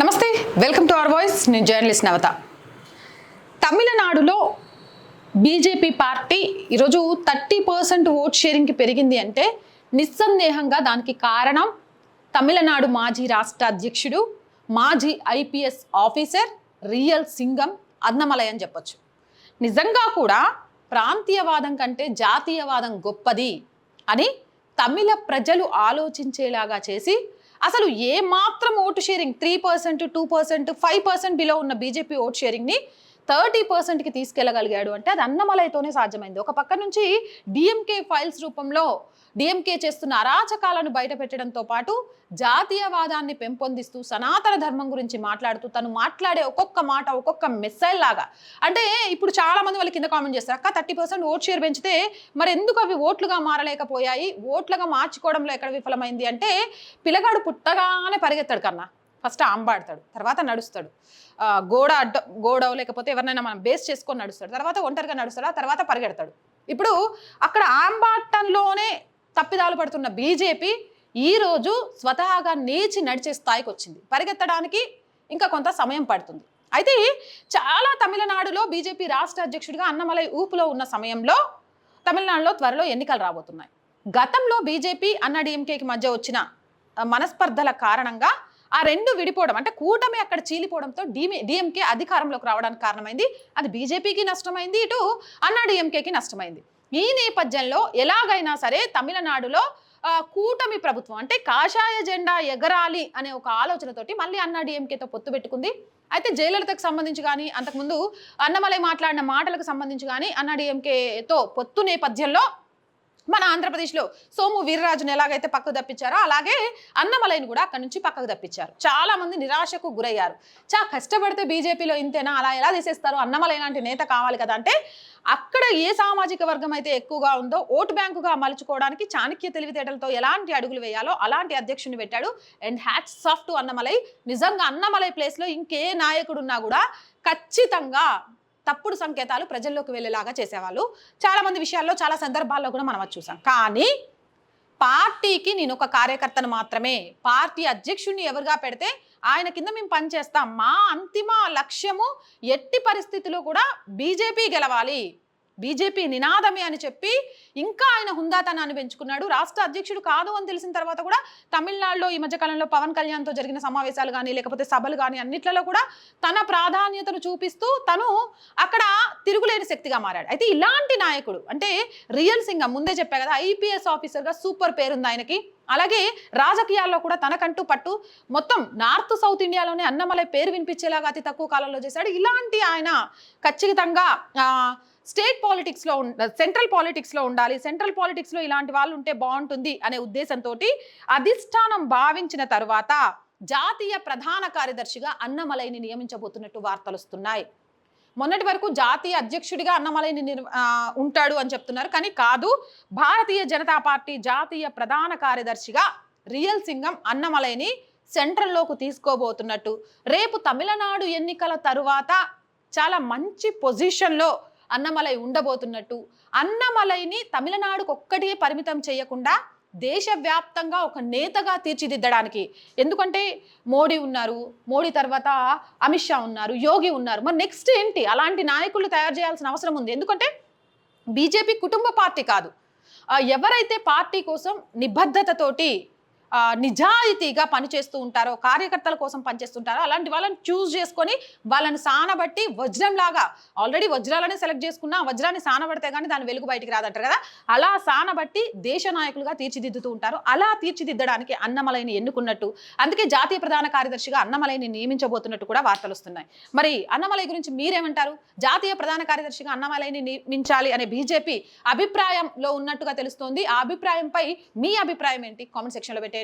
నమస్తే welcome to our voice నేను journalist Navatha. తమిళనాడులో బీజేపీ పార్టీ ఈరోజు థర్టీ పర్సెంట్ ఓట్ షేరింగ్కి పెరిగింది అంటే నిస్సందేహంగా దానికి కారణం తమిళనాడు మాజీ రాష్ట్ర అధ్యక్షుడు మాజీ IPS officer real Singam Annamalai అని చెప్పొచ్చు. నిజంగా కూడా ప్రాంతీయవాదం కంటే జాతీయవాదం గొప్పది అని తమిళ ప్రజలు ఆలోచించేలాగా చేసి అసలు ఏ మాత్రం vote sharing three percent two percent five percent below ఉన్న బీజేపీ ఓటు షేరింగ్ని థర్టీ పర్సెంట్కి తీసుకెళ్ళగలిగాడు అంటే అది అన్నమలైతోనే సాధ్యమైంది. ఒక పక్క నుంచి డిఎంకే ఫైల్స్ రూపంలో డిఎంకే చేస్తున్న అరాచకాలను బయట పెట్టడంతో పాటు జాతీయవాదాన్ని పెంపొందిస్తూ సనాతన ధర్మం గురించి మాట్లాడుతూ తను మాట్లాడే ఒక్కొక్క మాట ఒక్కొక్క మిస్సైల్ లాగా. అంటే ఇప్పుడు చాలా మంది వాళ్ళు కింద కామెంట్ చేస్తారు అక్క థర్టీ పర్సెంట్ ఓట్ షేర్ పెంచితే మరి ఎందుకు అవి ఓట్లుగా మారలేకపోయాయి? ఓట్లుగా మార్చుకోవడంలో ఎక్కడ విఫలమైంది? అంటే పిల్లగాడు పుట్టగానే పరిగెత్తాడు కన్నా. ఫస్ట్ ఆంబాడతాడు తర్వాత నడుస్తాడు. గోడ అడ్డ గోడ లేకపోతే ఎవరినైనా మనం బేస్ చేసుకొని నడుస్తాడు తర్వాత ఒంటరిగా నడుస్తాడు ఆ తర్వాత పరిగెడతాడు. ఇప్పుడు అక్కడ ఆంబాటంలోనే తప్పిదాలు పడుతున్న బీజేపీ ఈరోజు స్వతహాగా నేచి నడిచే స్థాయికి వచ్చింది. పరిగెత్తడానికి ఇంకా కొంత సమయం పడుతుంది. అయితే చాలా తమిళనాడులో బీజేపీ రాష్ట్ర అధ్యక్షుడిగా అన్నమలై ఊపులో ఉన్న సమయంలో తమిళనాడులో త్వరలో ఎన్నికలు రాబోతున్నాయి. గతంలో బీజేపీ అన్నడీఎంకేకి మధ్య వచ్చిన మనస్పర్ధల కారణంగా ఆ రెండు విడిపోవడం అంటే కూటమి అక్కడ చీలిపోవడంతో డిమి డిఎంకే అధికారంలోకి రావడానికి కారణమైంది. అది బీజేపీకి నష్టమైంది ఇటు అన్నా డిఎంకేకి నష్టమైంది. ఈ నేపథ్యంలో ఎలాగైనా సరే తమిళనాడులో కూటమి ప్రభుత్వం అంటే కాషాయ జెండా ఎగరాలి అనే ఒక ఆలోచనతోటి మళ్ళీ అన్నా డిఎంకేతో పొత్తు పెట్టుకుంది. అయితే జయలలితకు సంబంధించి కానీ అంతకుముందు అన్నమలై మాట్లాడిన మాటలకు సంబంధించి కానీ అన్నా డిఎంకేతో పొత్తు నేపథ్యంలో మన ఆంధ్రప్రదేశ్లో సోము వీర్రాజును ఎలాగైతే పక్కకు తప్పించారో అలాగే అన్నమలైని కూడా అక్కడి నుంచి పక్కకు తప్పించారు చాలా మంది నిరాశకు గురయ్యారు. చా కష్టపడితే బీజేపీలో ఇంతేనా? అలా ఎలా తీసేస్తారు అన్నమలై లాంటి నేత కావాలి కదా అంటే అక్కడ ఏ సామాజిక వర్గం అయితే ఎక్కువగా ఉందో ఓటు బ్యాంకుగా మలుచుకోవడానికి చాణక్య తెలివితేటలతో ఎలాంటి అడుగులు వేయాలో అలాంటి అధ్యక్షుడిని పెట్టాడు. అండ్ హ్యాట్స్ సాఫ్ట్ అన్నమలై. నిజంగా అన్నమలై ప్లేస్లో ఇంకే నాయకుడు ఉన్నా కూడా ఖచ్చితంగా తప్పుడు సంకేతాలు ప్రజల్లోకి వెళ్ళేలాగా చేసేవాళ్ళు. చాలామంది విషయాల్లో చాలా సందర్భాల్లో కూడా మనం అది చూసాం. కానీ పార్టీకి నేను ఒక కార్యకర్తను మాత్రమే పార్టీ అధ్యక్షుడిని ఎవరుగా పెడితే ఆయన కింద మేము పనిచేస్తాం. మా అంతిమ లక్ష్యము ఎట్టి పరిస్థితిలో కూడా బీజేపీ గెలవాలి. బీజేపీ నినాదమే అని చెప్పి ఇంకా ఆయన హుందాతనాన్ని పెంచుకున్నాడు. రాష్ట్ర అధ్యక్షుడు కాదు అని తెలిసిన తర్వాత కూడా తమిళనాడులో ఈ మధ్యకాలంలో పవన్ కళ్యాణ్తో జరిగిన సమావేశాలు కానీ లేకపోతే సభలు కానీ అన్నిట్లలో కూడా తన ప్రాధాన్యతను చూపిస్తూ తను అక్కడ తిరుగులేని శక్తిగా మారాడు. అయితే ఇలాంటి నాయకుడు అంటే రియల్ సింగం ముందే చెప్పా కదా ఐపీఎస్ ఆఫీసర్గా సూపర్ పేరుంది ఆయనకి. అలాగే రాజకీయాల్లో కూడా తనకంటూ పట్టు మొత్తం నార్త్ సౌత్ ఇండియాలోనే అన్నమలై పేరు వినిపించేలాగా అతి తక్కువ కాలంలో చేశాడు. ఇలాంటి ఆయన ఖచ్చితంగా స్టేట్ పాలిటిక్స్లో సెంట్రల్ పాలిటిక్స్లో ఉండాలి. సెంట్రల్ పాలిటిక్స్లో ఇలాంటి వాళ్ళు ఉంటే బాగుంటుంది అనే ఉద్దేశంతో అధిష్టానం భావించిన తరువాత జాతీయ ప్రధాన కార్యదర్శిగా అన్నమలైని నియమించబోతున్నట్టు వార్తలు వస్తున్నాయి. మొన్నటి వరకు జాతీయ అధ్యక్షుడిగా అన్నమలైని ఉంటాడు అని చెప్తున్నారు. కానీ కాదు భారతీయ జనతా పార్టీ జాతీయ ప్రధాన కార్యదర్శిగా రియల్ సింగం అన్నమలైని సెంట్రల్లోకి తీసుకోబోతున్నట్టు. రేపు తమిళనాడు ఎన్నికల తరువాత చాలా మంచి పొజిషన్లో అన్నమలై ఉండబోతున్నట్టు. అన్నమలైని తమిళనాడుకు ఒక్కటే పరిమితం చేయకుండా దేశవ్యాప్తంగా ఒక నేతగా తీర్చిదిద్దడానికి. ఎందుకంటే మోడీ ఉన్నారు మోడీ తర్వాత అమిత్ షా ఉన్నారు యోగి ఉన్నారు. మరి నెక్స్ట్ ఏంటి? అలాంటి నాయకులు తయారు చేయాల్సిన అవసరం ఉంది. ఎందుకంటే బీజేపీ కుటుంబ పార్టీ కాదు. ఎవరైతే పార్టీ కోసం నిబద్ధతతోటి నిజాయితీగా పనిచేస్తూ ఉంటారో కార్యకర్తల కోసం పనిచేస్తుంటారో అలాంటి వాళ్ళని చూస్ చేసుకొని వాళ్ళని సానబట్టి వజ్రంలాగా ఆల్రెడీ వజ్రాలని సెలెక్ట్ చేసుకున్నా వజ్రాన్ని సానబడితే కానీ దాని వెలుగు బయటికి రాదంటారు కదా? అలా సానబట్టి దేశ నాయకులుగా తీర్చిదిద్దుతూ ఉంటారు. అలా తీర్చిదిద్దడానికి అన్నమలైని ఎన్నుకున్నట్టు అందుకే జాతీయ ప్రధాన కార్యదర్శిగా అన్నమలైని నియమించబోతున్నట్టు కూడా వార్తలు వస్తున్నాయి. మరి అన్నమలై గురించి మీరేమంటారు? జాతీయ ప్రధాన కార్యదర్శిగా అన్నమలైని నియమించాలి అనే బీజేపీ అభిప్రాయంలో ఉన్నట్టుగా తెలుస్తోంది. ఆ అభిప్రాయంపై మీ అభిప్రాయం ఏంటి? కామెంట్ సెక్షన్లో పెట్టే